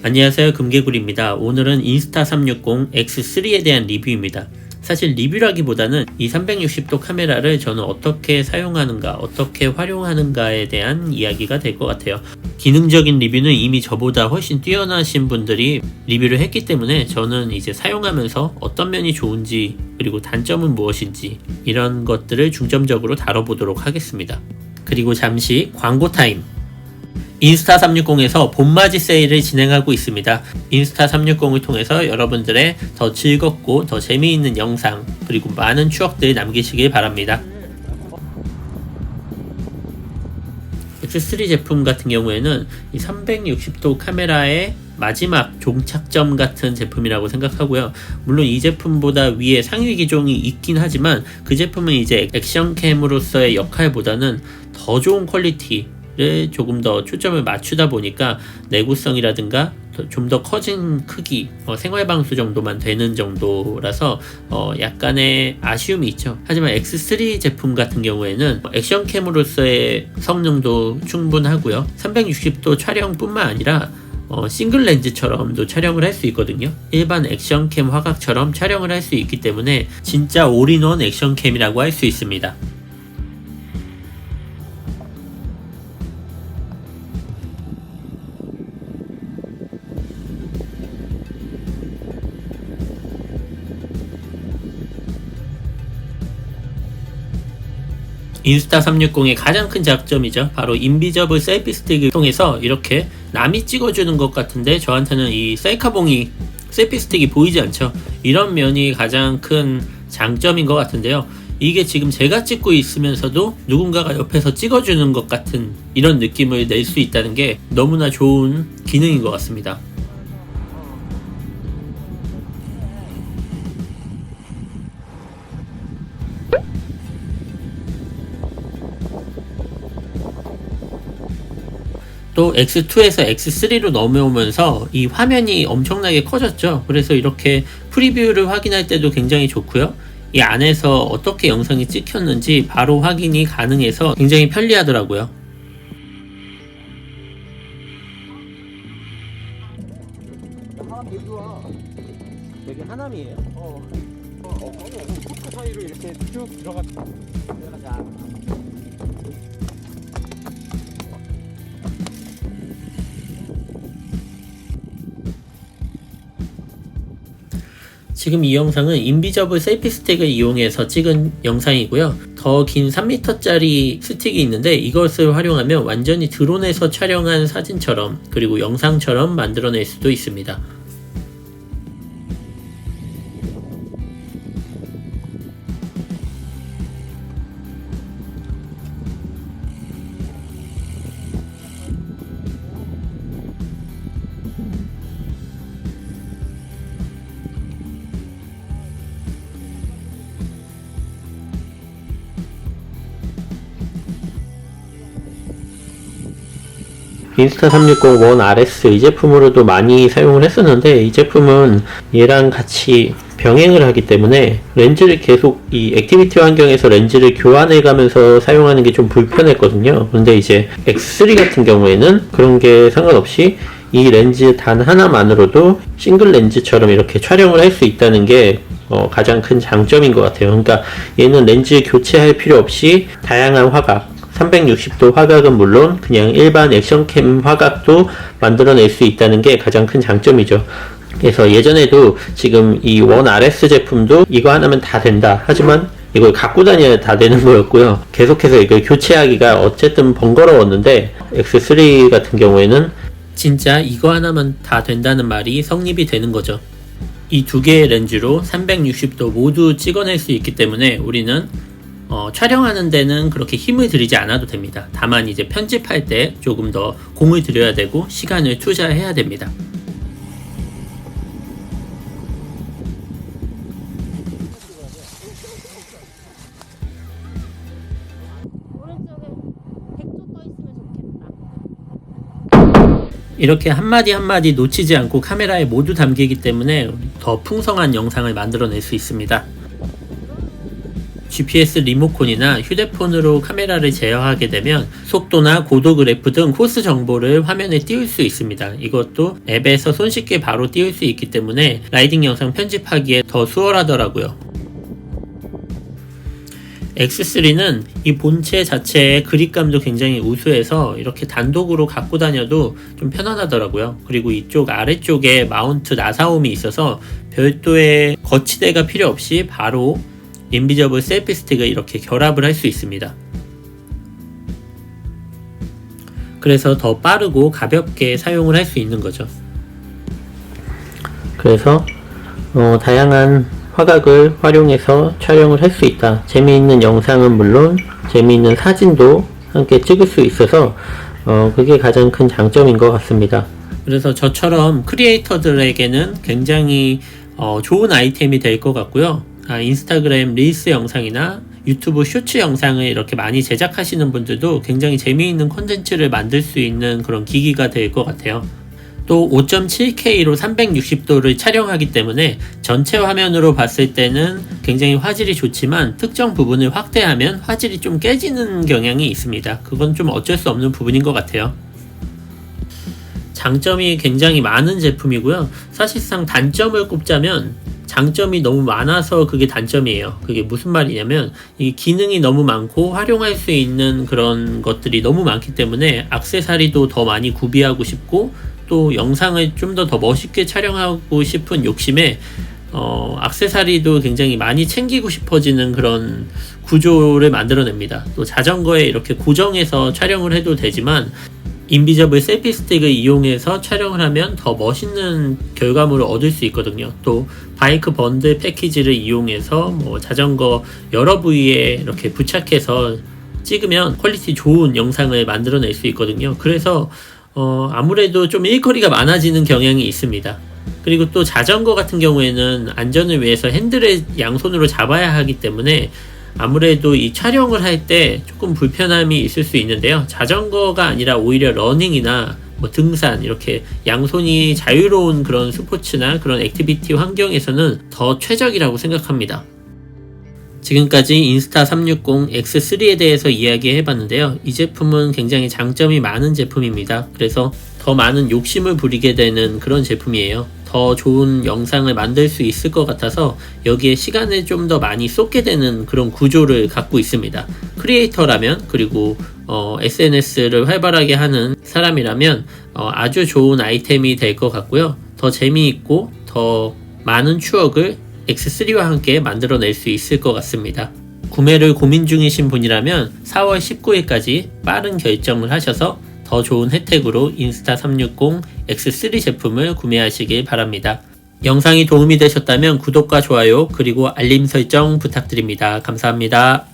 안녕하세요 금개구리입니다. 오늘은 인스타360 X3에 대한 리뷰입니다. 사실 리뷰라기보다는 이 360도 카메라를 저는 어떻게 사용하는가, 어떻게 활용하는가에 대한 이야기가 될 것 같아요. 기능적인 리뷰는 이미 저보다 훨씬 뛰어나신 분들이 리뷰를 했기 때문에 저는 이제 사용하면서 어떤 면이 좋은지, 그리고 단점은 무엇인지, 이런 것들을 중점적으로 다뤄보도록 하겠습니다. 그리고 잠시 광고 타임. 인스타 360에서 봄맞이 세일을 진행하고 있습니다. 인스타 360을 통해서 여러분들의 더 즐겁고 더 재미있는 영상 그리고 많은 추억들 남기시길 바랍니다. X3 제품 같은 경우에는 이 360도 카메라의 마지막 종착점 같은 제품이라고 생각하고요. 물론 이 제품보다 위에 상위 기종이 있긴 하지만 그 제품은 이제 액션캠으로서의 역할보다는 더 좋은 퀄리티 를 조금 더 초점을 맞추다 보니까 내구성이라든가 좀 더 커진 크기, 어, 생활방수 정도만 되는 정도라서 어, 약간의 아쉬움이 있죠. 하지만 X3 제품 같은 경우에는 액션캠으로서의 성능도 충분하고요. 360도 촬영뿐만 아니라 어, 싱글 렌즈처럼도 촬영을 할 수 있거든요. 일반 액션캠 화각처럼 촬영을 할 수 있기 때문에 진짜 올인원 액션캠이라고 할 수 있습니다. 인스타 360의 가장 큰 장점이죠. 바로 인비저블 셀피 스틱을 통해서 이렇게 남이 찍어주는 것 같은데 저한테는 이 셀카봉이 셀피 스틱이 보이지 않죠. 이런 면이 가장 큰 장점인 것 같은데요. 이게 지금 제가 찍고 있으면서도 누군가가 옆에서 찍어주는 것 같은 이런 느낌을 낼 수 있다는 게 너무나 좋은 기능인 것 같습니다. 또 X2에서 X3로 넘어오면서 이 화면이 엄청나게 커졌죠. 그래서 이렇게 프리뷰를 확인할 때도 굉장히 좋고요. 이 안에서 어떻게 영상이 찍혔는지 바로 확인이 가능해서 굉장히 편리하더라고요. 여기 하남이에요. 어. 어, 어, 어, 토크 사이로 이렇게 쭉 들어가 들어가자. 지금 이 영상은 인비저블 셀피 스틱을 이용해서 찍은 영상이고요. 더 긴 3m짜리 스틱이 있는데 이것을 활용하면 완전히 드론에서 촬영한 사진처럼 그리고 영상처럼 만들어낼 수도 있습니다. 인스타 360 원 RS 이 제품으로도 많이 사용을 했었는데 이 제품은 얘랑 같이 병행을 하기 때문에 렌즈를 계속 이 액티비티 환경에서 렌즈를 교환해 가면서 사용하는 게 좀 불편했거든요. 그런데 이제 X3 같은 경우에는 그런 게 상관없이 이 렌즈 단 하나만으로도 싱글 렌즈처럼 이렇게 촬영을 할 수 있다는 게 어, 가장 큰 장점인 것 같아요. 그러니까 얘는 렌즈 교체할 필요 없이 다양한 화각, 360도 화각은 물론 그냥 일반 액션캠 화각도 만들어낼 수 있다는 게 가장 큰 장점이죠. 그래서 예전에도 지금 이 원 RS 제품도 이거 하나면 다 된다. 하지만 이걸 갖고 다녀야 다 되는 거였고요. 계속해서 이걸 교체하기가 어쨌든 번거로웠는데 X3 같은 경우에는 진짜 이거 하나면 다 된다는 말이 성립이 되는 거죠. 이 두 개의 렌즈로 360도 모두 찍어낼 수 있기 때문에 우리는 어, 촬영하는 데는 그렇게 힘을 들이지 않아도 됩니다. 다만 이제 편집할 때 조금 더 공을 들여야 되고 시간을 투자해야 됩니다. 이렇게 한마디 한마디 놓치지 않고 카메라에 모두 담기기 때문에 더 풍성한 영상을 만들어낼 수 있습니다. GPS 리모컨이나 휴대폰으로 카메라를 제어하게 되면 속도나 고도 그래프 등 코스 정보를 화면에 띄울 수 있습니다. 이것도 앱에서 손쉽게 바로 띄울 수 있기 때문에 라이딩 영상 편집하기에 더 수월하더라고요. X3는 이 본체 자체의 그립감도 굉장히 우수해서 이렇게 단독으로 갖고 다녀도 좀 편안하더라고요. 그리고 이쪽 아래쪽에 마운트 나사홈이 있어서 별도의 거치대가 필요 없이 바로 인비저블 셀피 스틱을 이렇게 결합을 할 수 있습니다. 그래서 더 빠르고 가볍게 사용을 할 수 있는 거죠. 그래서 어, 다양한 화각을 활용해서 촬영을 할 수 있다. 재미있는 영상은 물론 재미있는 사진도 함께 찍을 수 있어서 어, 그게 가장 큰 장점인 것 같습니다. 그래서 저처럼 크리에이터들에게는 굉장히 어, 좋은 아이템이 될 것 같고요. 아, 인스타그램 릴스 영상이나 유튜브 쇼츠 영상을 이렇게 많이 제작하시는 분들도 굉장히 재미있는 콘텐츠를 만들 수 있는 그런 기기가 될 것 같아요. 또 5.7K로 360도를 촬영하기 때문에 전체 화면으로 봤을 때는 굉장히 화질이 좋지만 특정 부분을 확대하면 화질이 좀 깨지는 경향이 있습니다. 그건 좀 어쩔 수 없는 부분인 것 같아요. 장점이 굉장히 많은 제품이고요. 사실상 단점을 꼽자면 장점이 너무 많아서 그게 단점이에요. 그게 무슨 말이냐면 이 기능이 너무 많고 활용할 수 있는 그런 것들이 너무 많기 때문에 악세사리도 더 많이 구비하고 싶고 또 영상을 좀 더더 멋있게 촬영하고 싶은 욕심에 어, 악세사리도 굉장히 많이 챙기고 싶어지는 그런 구조를 만들어냅니다. 또 자전거에 이렇게 고정해서 촬영을 해도 되지만 인비저블 셀피 스틱을 이용해서 촬영을 하면 더 멋있는 결과물을 얻을 수 있거든요. 또 바이크 번들 패키지를 이용해서 뭐 자전거 여러 부위에 이렇게 부착해서 찍으면 퀄리티 좋은 영상을 만들어낼 수 있거든요. 그래서 어, 아무래도 좀 일거리가 많아지는 경향이 있습니다. 그리고 또 자전거 같은 경우에는 안전을 위해서 핸들을 양손으로 잡아야 하기 때문에 아무래도 이 촬영을 할 때 조금 불편함이 있을 수 있는데요. 자전거가 아니라 오히려 러닝이나 뭐 등산 이렇게 양손이 자유로운 그런 스포츠나 그런 액티비티 환경에서는 더 최적이라고 생각합니다. 지금까지 인스타 360 X3에 대해서 이야기해 봤는데요. 이 제품은 굉장히 장점이 많은 제품입니다. 그래서 더 많은 욕심을 부리게 되는 그런 제품이에요. 더 좋은 영상을 만들 수 있을 것 같아서 여기에 시간을 좀 더 많이 쏟게 되는 그런 구조를 갖고 있습니다. 크리에이터라면 그리고 어, SNS를 활발하게 하는 사람이라면 어, 아주 좋은 아이템이 될 것 같고요. 더 재미있고 더 많은 추억을 X3와 함께 만들어낼 수 있을 것 같습니다. 구매를 고민 중이신 분이라면 4월 19일까지 빠른 결정을 하셔서 더 좋은 혜택으로 인스타 360 X3 제품을 구매하시길 바랍니다. 영상이 도움이 되셨다면 구독과 좋아요 그리고 알림 설정 부탁드립니다. 감사합니다.